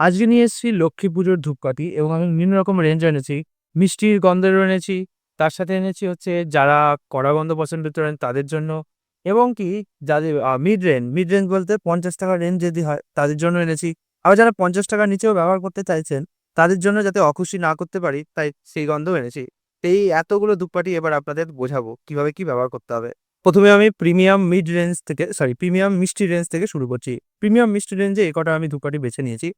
আজকে নিয়ে এসেছি লক্ষ্মী পুজোর ধূপকাঠি এবং আমি বিভিন্ন রকম রেঞ্জ এনেছি। মিষ্টির গন্ধেরও এনেছি। তার সাথে এনেছি হচ্ছে যারা কড়া গন্ধ পছন্দ করেন তাদের জন্য। এবং কি যাদের মিড রেঞ্জ মিড রেঞ্জ বলতে পঞ্চাশ টাকা রেঞ্জ যদি হয় তাদের জন্য এনেছি। আবার যারা পঞ্চাশ টাকার নিচেও ব্যবহার করতে চাইছেন তাদের জন্য যাতে অখুশি না করতে পারি তাই সেই গন্ধও এনেছি। এই এতগুলো ধূপকাঠি এবার আপনাদের বোঝাবো কীভাবে কি ব্যবহার করতে হবে। প্রথমে আমি প্রিমিয়াম মিড রেঞ্জ থেকে সরি প্রিমিয়াম মিষ্টি রেঞ্জ থেকে শুরু করছি। প্রিমিয়াম মিষ্টি রেঞ্জে এই কটা আমি ধূপকাঠি বেছে নিয়েছি।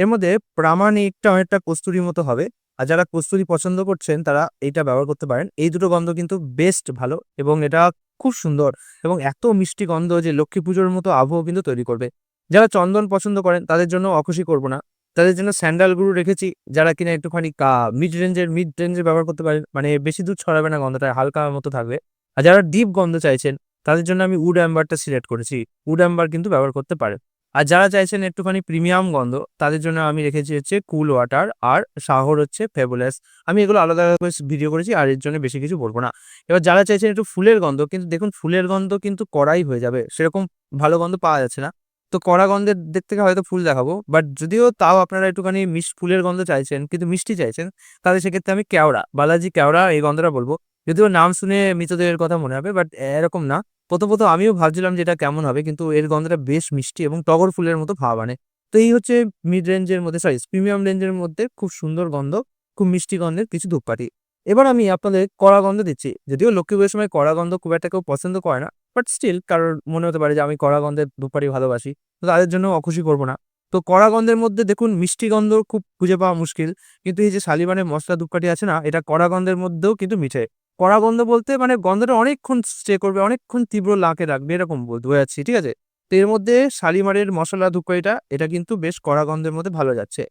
এর মধ্যে প্রামাণিকটা অনেকটা কস্তুরির মতো হবে। আর যারা কস্তুরি পছন্দ করছেন, তারা এটা ব্যবহার করতে পারেন। এই দুটো গন্ধ কিন্তু বেস্ট ভালো এবং এটা খুব সুন্দর এবং এত মিষ্টি গন্ধ যে লক্ষ্মী পুজোর মতো আবহাওয়া কিন্তু তৈরি করবে। যারা চন্দন পছন্দ করেন, তাদের জন্য অখুশি করব না। তাদের জন্য স্যান্ডাল গুরু রেখেছি, যারা কিনা একটুখানি কা মিড রেঞ্জের মিড রেঞ্জে ব্যবহার করতে পারেন। মানে বেশি দূর ছড়াবে না গন্ধটা, হালকা মতো থাকবে। আর যারা ডিপ গন্ধ চাইছেন, তাদের জন্য আমি উড অ্যাম্বারটা সিলেক্ট করেছি। উড অ্যাম্বার কিন্তু ব্যবহার করতে পারেন। আর যারা চাইছেন একটুখানি প্রিমিয়াম গন্ধ, তাদের জন্য আমি রেখেছি হচ্ছে কুল ওয়াটার আর শাহর হচ্ছে ফেবুলাস। আমি এগুলো আলাদা আলাদা করে ভিডিও করেছি, আর এর জন্য বেশি কিছু বলব না। এবার যারা চাইছেন একটু ফুলের গন্ধ, কিন্তু দেখুন ফুলের গন্ধ কিন্তু কড়াই হয়ে যাবে, সেরকম ভালো গন্ধ পাওয়া যাচ্ছে না। তো কড়া গন্ধের দিক থেকে হয়তো ফুল দেখাবো, বাট যদিও তাও আপনারা একটুখানি মিশ ফুলের গন্ধ চাইছেন, কিন্তু মিষ্টি চাইছেন, তাহলে সেক্ষেত্রে আমি কেওড়া, বালাজি কেওড়া এই গন্ধটা বলব। যদিও নাম শুনে মৃতদেহের কথা মনে হবে, বাট এরকম না। প্রথমত আমিও ভাবছিলাম যে এটা কেমন হবে, কিন্তু এর গন্ধটা বেশ মিষ্টি এবং টগর ফুলের মতো ভাব আনে। তো এই হচ্ছে মিড রেঞ্জের মধ্যে সরি প্রিমিয়াম রেঞ্জের মধ্যে খুব সুন্দর গন্ধ, খুব মিষ্টি গন্ধের কিছু ধূপকাঠি। এবার আমি আপনাদের কড়া গন্ধ দিচ্ছি। যদিও লক্ষ্মী পুজোর সময় কড়া গন্ধ খুব একটা কেউ পছন্দ করে না বাট স্টিল কারোর মনে হতে পারে যে আমি কড়া গন্ধের ধূপকাঠি ভালোবাসি, তো তাদের জন্য অখুশি করব না। তো কড়া গন্ধের মধ্যে দেখুন, মিষ্টি গন্ধ খুব খুঁজে পাওয়া মুশকিল, কিন্তু এই যে শালিবানের মশলা ধূপকাঠি আছে না, এটা কড়া গন্ধের মধ্যেও কিন্তু মিঠে। কড়া গন্ধ বলতে মানে গন্ধটা অনেকক্ষণ স্টে করবে, অনেকক্ষণ তীব্র লাকে রাখবে, এরকম বোঝাচ্ছি ঠিক আছে? তো এর মধ্যে শালিমারের মশলা ধূপকাঠিটা এটা এটা কিন্তু বেশ কড়া গন্ধের মধ্যে ভালো যাচ্ছে।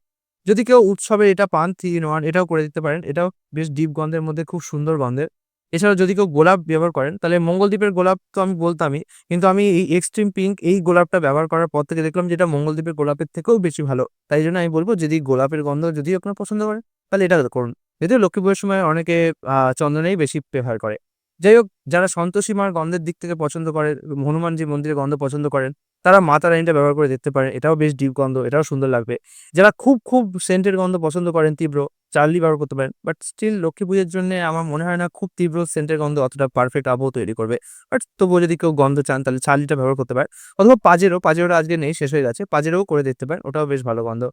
যদি কেউ উৎসবে এটা পান থ্রি ইন ওয়ান, এটাও করে দিতে পারেন, এটাও বেশ ডিপ গন্ধের মধ্যে, খুব সুন্দর গন্ধের। এছাড়াও যদি কেউ গোলাপ ব্যবহার করেন, তাহলে মঙ্গলদ্বীপের গোলাপ তো আমি বলতামই, কিন্তু আমি এই এক্সট্রিম পিঙ্ক এই গোলাপটা ব্যবহার করার পর থেকে দেখলাম যেটা মঙ্গলদ্বীপের গোলাপের থেকেও বেশি ভালো। তাই জন্য আমি বলব যদি গোলাপের গন্ধ যদি আপনার পছন্দ করেন, তাহলে এটা করুন। যদিও লক্ষ্মী পুজোর সময় অনেকে চন্দনেই বেশি প্রেফার করে। যাই হোক যারা সন্তোষী মার গন্ধের দিক থেকে পছন্দ করে হনুমানজি মন্দিরের গন্ধ পছন্দ করেন, তারা মাতা রানীটা ব্যবহার করে দেখতে পারেন। এটাও বেশ ডিপ গন্ধ, এটাও সুন্দর লাগবে। যারা খুব খুব সেন্টের গন্ধ পছন্দ করেন, তীব্র চার্লি ব্যবহার করতে পারেন বাট স্টিল লক্ষ্মী পুজোর জন্য আমার মনে হয় না খুব তীব্র সেন্টের গন্ধ অতটা পারফেক্ট আবহ তৈরি করবে। বাট তবুও যদি কেউ গন্ধ চান, তাহলে চার্লিটা ব্যবহার করতে পারেন। অথবা পাজেরও পাজেরোটা আজকে নেই, শেষ হয়ে গেছে, পাজেরও করে দেখতে পারেন, ওটাও বেশ ভালো গন্ধ।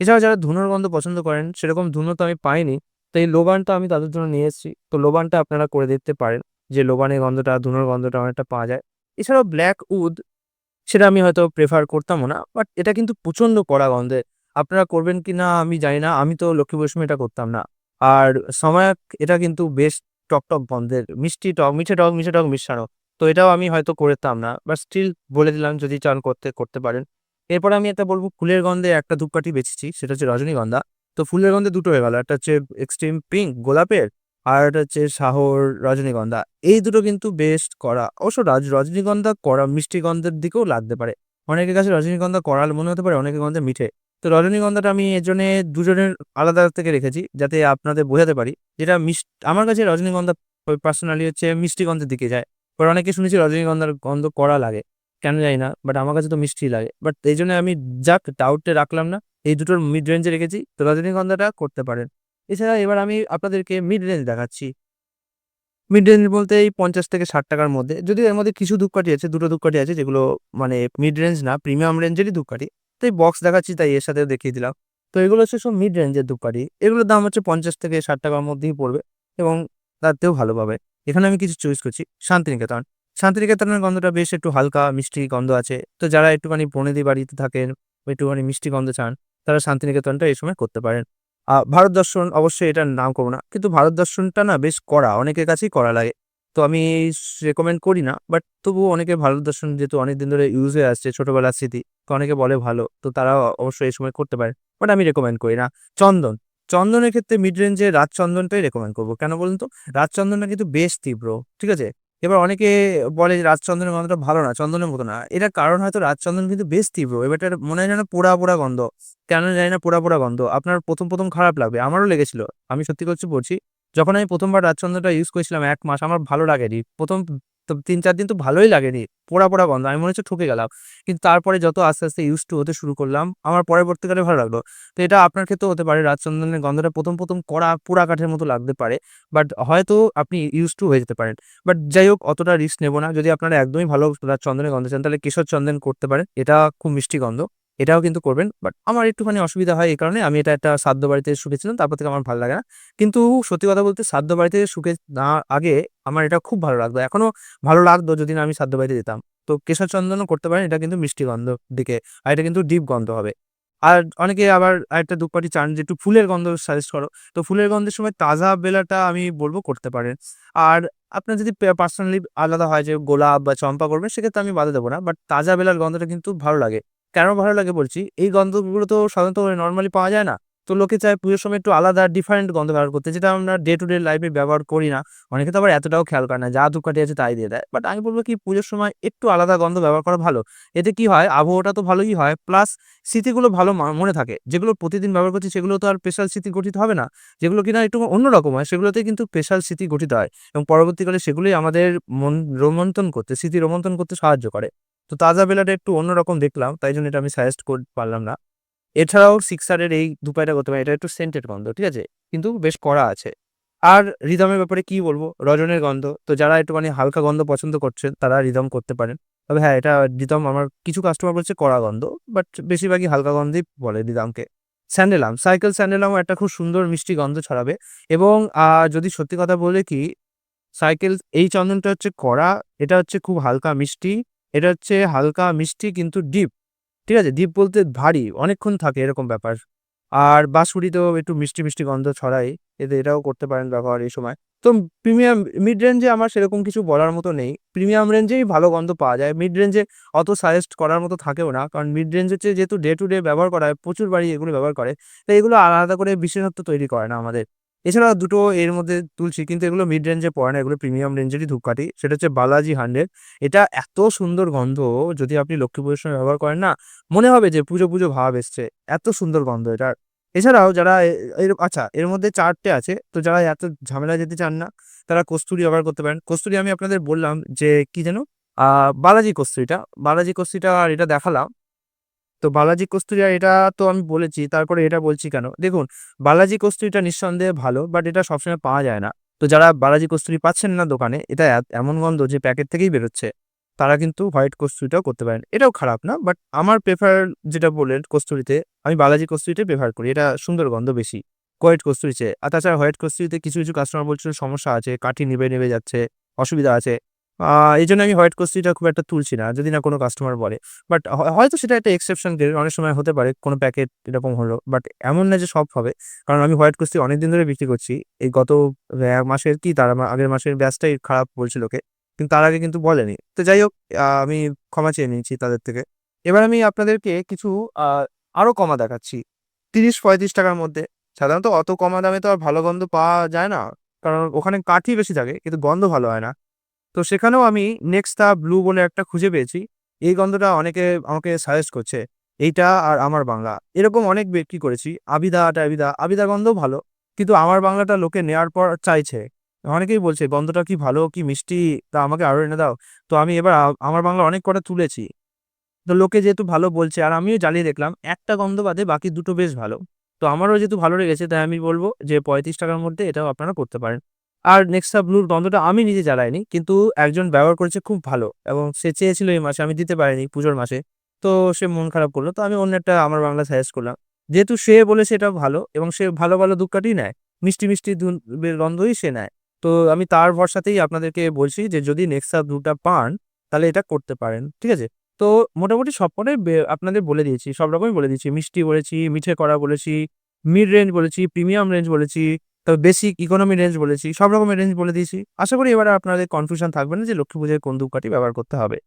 এছাড়াও যারা ধুনোর গন্ধ পছন্দ করেন, সেরকম ধুনো তো আমি পাইনি তো এই লোবানটা আমি তাদের জন্য নিয়ে এসেছি। তো লোবানটা আপনারা করে দেখতে পারেন যে লোবানের গন্ধটা, ধুনোর গন্ধটা অনেকটা পাওয়া যায়। এছাড়াও ব্ল্যাক উড সেটা আমি হয়তো প্রেফার করতামও না বাট এটা কিন্তু প্রচণ্ড কড়া গন্ধের আপনারা করবেন কি না আমি জানি না, আমি তো লক্ষ্মী সময় এটা করতাম না। আর সময় এটা কিন্তু বেশ টক টক গন্ধের, মিষ্টি টক, মিঠে টক মিঠে টক মিশানো তো এটাও আমি হয়তো করতাম না বাট স্টিল বলে দিলাম যদি চান করতে করতে পারেন। এরপর আমি একটা বলব ফুলের গন্ধে একটা ধূপকাঠি বেছেছি, সেটা হচ্ছে রজনীগন্ধা। তো ফুলের গন্ধে দুটো হয়ে গেল, একটা হচ্ছে এক্সট্রিম পিঙ্ক গোলাপের আর একটা হচ্ছে শাহর রজনীগন্ধা এই দুটো কিন্তু বেস্ট করা। অবশ্য রাজ রজনীগন্ধা করা মিষ্টি গন্ধের দিকেও লাগতে পারে। অনেকের কাছে রজনীগন্ধা করাল মনে হতে পারে, অনেকের গন্ধে মিঠে। তো রজনীগন্ধাটা আমি এর জন্য দুজনের আলাদা থেকে রেখেছি, যাতে আপনাদের বোঝাতে পারি যেটা মিষ্টি, আমার কাছে রজনীগন্ধা পার্সোনালি হচ্ছে মিষ্টি গন্ধের দিকে যায়। এবার অনেকে শুনেছি রজনীগন্ধার গন্ধ করা লাগে। কেন জানি না বাট আমার কাছে তো মিষ্টি লাগে। বাট এই জন্য আমি যাক ডাউটে রাখলাম না। এই দুটোর মিড রেঞ্জে রেখেছি, তো রজনীগন্ধাটা করতে পারেন। এছাড়া এবার আমি আপনাদেরকে মিড রেঞ্জ দেখাচ্ছি। মিড রেঞ্জ বলতে এই পঞ্চাশ থেকে ষাট টাকার মধ্যে, যদি এর মধ্যে কিছু ধূপকাঠি আছে, দুটো ধূপকাঠি আছে, যেগুলো মানে মিড রেঞ্জ না প্রিমিয়াম রেঞ্জেরই ধূপকাঠি তো এই বক্স দেখাচ্ছি, তাই এর সাথে দেখিয়ে দিলাম। তো এগুলো হচ্ছে সব মিড রেঞ্জের ধূপকাঠি এগুলোর দাম হচ্ছে পঞ্চাশ থেকে ষাট টাকার মধ্যেই পড়বে এবং তাতেও ভালো পাবে। এখানে আমি কিছু চয়েস করছি। শান্তিনিকেতন। শান্তিনিকেতনের গন্ধটা বেশ একটু হালকা মিষ্টি গন্ধ আছে। তো যারা একটুখানি বনেদি বাড়িতে থাকেন একটুখানি মিষ্টি গন্ধ চান, তারা শান্তিনিকেতনটা এই সময় করতে পারেন। ভারত দর্শন অবশ্যই এটার নাম করব না, কিন্তু ভারত দর্শনটা না বেশ কড়া, অনেকের কাছেই করা লাগে। তো আমি রেকমেন্ড করি না বাট তবুও অনেকে ভারত দর্শন যেহেতু অনেকদিন ধরে ইউজ হয়ে আসছে, ছোটবেলার স্মৃতি, তো অনেকে বলে ভালো, তো তারা অবশ্যই এই সময় করতে পারে বাট আমি রেকমেন্ড করি না। চন্দন, চন্দনের ক্ষেত্রে মিড রেঞ্জে রাজচন্দনটাই রেকমেন্ড করব। কেন বলুন তো? রাজচন্দনটা কিন্তু বেশ তীব্র, ঠিক আছে? এবার অনেকে বলে যে রাজচন্দনের গন্ধটা ভালো না, চন্দনের মতো না। এটার কারণ হয়তো রাজচন্দন কিন্তু বেশ তীব্র। এবার মনে হয় যেন পোড়া পোড়া গন্ধ। কেন জানি না পোড়া পোড়া গন্ধ। আপনার প্রথম প্রথম খারাপ লাগবে। আমারও লেগেছিল। আমি সত্যি করছি বলছি, যখন আমি প্রথমবার রাজচন্দ্রটা ইউজ করেছিলাম এক মাস, আমার ভালো লাগেনি। প্রথম তো তিন চার দিন তো ভালোই লাগেনি। পোড়া পোড়া গন্ধ। আমি মনে হচ্ছে ঠকে গেলাম। কিন্তু তারপরে যত আস্তে আস্তে ইউজ টু হতে শুরু করলাম, আমার পরবর্তীকালে ভালো লাগল। তো এটা আপনার ক্ষেত্রেও হতে পারে। রাজচন্দনের গন্ধটা প্রথম প্রথম কড়া, পোড়া কাঠের মতো লাগতে পারে। বাট হয়তো আপনি ইউজ টু হয়ে যেতে পারেন। বাট যাই হোক, অতটা রিস্ক নেব না। যদি আপনারা একদমই ভালো চন্দনের গন্ধ চান, তাহলে কেশর চন্দন করতে পারেন। এটা খুব মিষ্টি গন্ধ। এটাও কিন্তু করবেন। বাট আমার একটুখানি অসুবিধা হয় এই কারণে আমি এটা একটা সাধ্য বাড়িতে শুকেছিলাম তারপর থেকে আমার ভালো লাগে না। কিন্তু সত্যি কথা বলতে সাধ্য বাড়িতে শুকে না আগে আমার এটা খুব ভালো লাগতো। এখনও ভালো লাগতো যদি না আমি সাধ্য বাড়িতে যেতাম। তো কেশর চন্দনও করতে পারেন, এটা কিন্তু মিষ্টি গন্ধ দিকে, আর এটা কিন্তু ডিপ গন্ধ হবে। আর অনেকে আবার আরেকটা দুপাটি চান যে একটু ফুলের গন্ধ সাজেস্ট করো। তো ফুলের গন্ধের সময় তাজা বেলাটা আমি বলব করতে পারেন। আর আপনার যদি পার্সোনালি আলাদা হয় যে গোলাপ বা চম্পা করবেন, সেক্ষেত্রে আমি বাধা দেবো না। বাট তাজা বেলার গন্ধটা কিন্তু ভালো লাগে। কেন ভালো লাগে বলছি? এই গন্ধগুলো তো সাধারণত নর্মালি পাওয়া যায় না। তো লোকে চায় পুজোর সময় একটু আলাদা ডিফারেন্ট গন্ধ ব্যবহার করতে, যেটা আমরা ডে টু ডে লাইফে ব্যবহার করি না। অনেকে তো আবার এতটাও খেয়াল করে না, যা ধূপকাঠি আছে তাই দিয়ে দেয়। বাট আমি বলব কি, পুজোর সময় একটু আলাদা গন্ধ ব্যবহার করা ভালো। এতে কি হয়, আবহাওয়াটা তো ভালোই হয় প্লাস স্মৃতিগুলো ভালো মনে থাকে। যেগুলো প্রতিদিন ব্যবহার করছি, সেগুলো তো আর স্পেশাল স্মৃতি গঠিত হবে না। যেগুলো কিনা একটু অন্যরকম হয় সেগুলোতে কিন্তু স্পেশাল স্মৃতি গঠিত হয়। এবং পরবর্তীকালে সেগুলোই আমাদের মন, রোমন্থন করতে, স্মৃতি রোমন্থন করতে সাহায্য করে। তো তাজা বেলাটা একটু অন্যরকম দেখলাম, তাই জন্য এটা আমি সাজেস্ট করতে পারলাম না। এছাড়াও সিক্সারের এই দুপাইটা করতে পারে, এটা একটু সেন্টেড গন্ধ, ঠিক আছে? কিন্তু বেশ কড়া আছে। আর রিদমের ব্যাপারে কি বলব? রজনের গন্ধ। তো যারা একটুখানি হালকা গন্ধ পছন্দ করছেন, তারা রিদম করতে পারেন। তবে হ্যাঁ এটা রিদম আমার কিছু কাস্টমার বলছে কড়া গন্ধ বাট বেশিরভাগই হালকা গন্ধই বলে রিদমকে স্যান্ডেলাম, সাইকেল স্যান্ডেলামও একটা খুব সুন্দর মিষ্টি গন্ধ ছড়াবে। এবং যদি সত্যি কথা বলে কি, সাইকেল, এই চন্দনটা হচ্ছে কড়া, এটা হচ্ছে খুব হালকা মিষ্টি। এটা হচ্ছে হালকা, মিষ্টি কিন্তু ডিপ। ঠিক আছে? ডিপ বলতে ভারী, অনেকক্ষণ থাকে এরকম ব্যাপার। আর বাঁশুড়িতেও একটু মিষ্টি মিষ্টি গন্ধ ছড়ায়। এতে এটাও করতে পারেন ব্যবহার এই সময়। তো প্রিমিয়াম মিড রেঞ্জে আমার সেরকম কিছু বলার মতো নেই। প্রিমিয়াম রেঞ্জেই ভালো গন্ধ পাওয়া যায়। মিড রেঞ্জে অত সাজেস্ট করার মতো থাকেও না। কারণ মিড রেঞ্জ হচ্ছে যেহেতু ডে টু ডে ব্যবহার করা হয়, প্রচুর বাড়ি এগুলো ব্যবহার করে। তাই এগুলো আলাদা করে বিশেষত্ব তৈরি করে না আমাদের। এছাড়া দুটো এর মধ্যে তুলছি, কিন্তু এগুলো মিড রেঞ্জে পড়ে না, এগুলো প্রিমিয়াম রেঞ্জেরই ধূপকাঠি। সেটা হচ্ছে বালাজি হান্ড্রেড এটা এত সুন্দর গন্ধ, যদি আপনি লক্ষ্মী পুজোর সময় ব্যবহার করেন না, মনে হবে যে পুজো পুজো ভাব এসছে। এত সুন্দর গন্ধ এটার। এছাড়াও যারা এর আচ্ছা এর মধ্যে চারটে আছে, তো যারা এত ঝামেলা যেতে চান না, তারা কস্তুরি ব্যবহার করতে পারেন। কস্তুরি আমি আপনাদের বললাম যে, কি যেন? বালাজি কস্তুরিটা। বালাজি কস্তুরিটা আর এটা দেখালাম। তো বালাজি কস্তুরিয়া এটা তো আমি বলেছি, তারপরে এটা বলছি কেন? দেখুন, বালাজি কস্তুরিটা নিঃসন্দেহে ভালো বাট এটা সবসময় পাওয়া যায় না। তো যারা বালাজি কস্তুরি পাচ্ছেন না দোকানে, এটা এমন গন্ধ যে প্যাকেট থেকেই বেরোচ্ছে, তারা কিন্তু হোয়াইট কস্তুরিটাও করতে পারেন। এটাও খারাপ না বাট আমার প্রেফার যেটা বললেন কস্তুরিতে, আমি বালাজি কস্তুরিতে প্রেফার করি, এটা সুন্দর গন্ধ বেশি, হোয়াইট কস্তুরিতে। আর তাছাড়া হোয়াইট কস্তুরিতে কিছু কিছু কাস্টমার বলছিল, সমস্যা আছে, কাঠি নেবে নেবে যাচ্ছে, অসুবিধা আছে। এই জন্য আমি হোয়াইট কস্তুরিটা খুব একটা তুলছি না যদি না কোনো কাস্টমার বলে। বাট হয়তো সেটা একটা এক্সেপশন অনেক সময় হতে পারে কোনো প্যাকেট এরকম হলো। বাট এমন না যে সব হবে। কারণ আমি হোয়াইট কস্তুরি অনেকদিন ধরে বিক্রি করছি। এই গত আহ, মাসের কি তার আগের মাসের ব্যাচটাই খারাপ বলছিল লোকে কিন্তু তার আগে কিন্তু বলেনি। তো যাই হোক আমি ক্ষমা চেয়ে নিয়েছি তাদের থেকে। এবার আমি আপনাদেরকে কিছু আহ, আরও কমা দেখাচ্ছি। তিরিশ পঁয়ত্রিশ টাকার মধ্যে। সাধারণত অত কমা দামে তো আর ভালো গন্ধ পাওয়া যায় না। কারণ ওখানে কাঠই বেশি থাকে কিন্তু গন্ধ ভালো হয় না। তো সেখানেও আমি নেক্সটা ব্লু বলে একটা খুঁজে পেয়েছি। এই গন্ধটা অনেকে আমাকে সাজেস্ট করছে, এইটা আর আমার বাংলা। এরকম অনেক বিক্রি করেছি, আবিদা, টাবিদা আবিদা গন্ধও ভালো, কিন্তু আমার বাংলাটা লোকে নেওয়ার পর চাইছে। অনেকেই বলছে, গন্ধটা কি ভালো, কি মিষ্টি? তা আমাকে আরও এনে দাও। তো আমি এবার আমার বাংলা অনেক কটা তুলেছি। তো লোকে যেহেতু ভালো বলছে, আর আমিও জ্বালিয়ে দেখলাম, একটা গন্ধ বাদে বাকি দুটো বেশ ভালো। তো আমারও যেহেতু ভালো লেগেছে, তাই আমি বলব যে পঁয়ত্রিশ টাকার মধ্যে এটাও আপনারা করতে পারেন। আর নেক্সা ব্লুর গন্ধটা আমি নিজে জ্বালাইনি, কিন্তু একজন ব্যবহার করেছে খুব ভালো এবং সে চেয়েছিল এই মাসে, আমি দিতে পারিনি পুজোর মাসে, তো সে মন খারাপ করল। তো আমি অন্য একটা আমার বাংলা সাজেস্ট করলাম। যেহেতু সে বলেছে এটা ভালো এবং সে ভালো ভালো দুধকাঠি নেয়, মিষ্টি মিষ্টি গন্ধই সে নেয়। তো আমি তার ভরসাতেই আপনাদেরকে বলছি যে যদি নেক্সা ব্লুটা পান, তাহলে এটা করতে পারেন, ঠিক আছে? তো মোটামুটি সব পরে আপনাদের বলে দিয়েছি, সব রকমই বলে দিয়েছি। মিষ্টি বলেছি, মিঠে করা বলেছি মিড রেঞ্জ বলেছি প্রিমিয়াম রেঞ্জ বলেছি তবে বেসিক ইকোনমি রেঞ্জ বলেছি, সব রকমের রেঞ্জ বলে দিয়েছি। আশা করি এবারে আপনাদের কনফিউশন থাকবে না যে লক্ষ্মী পুজোয় কোন ধূপকাঠি ব্যবহার করতে হবে।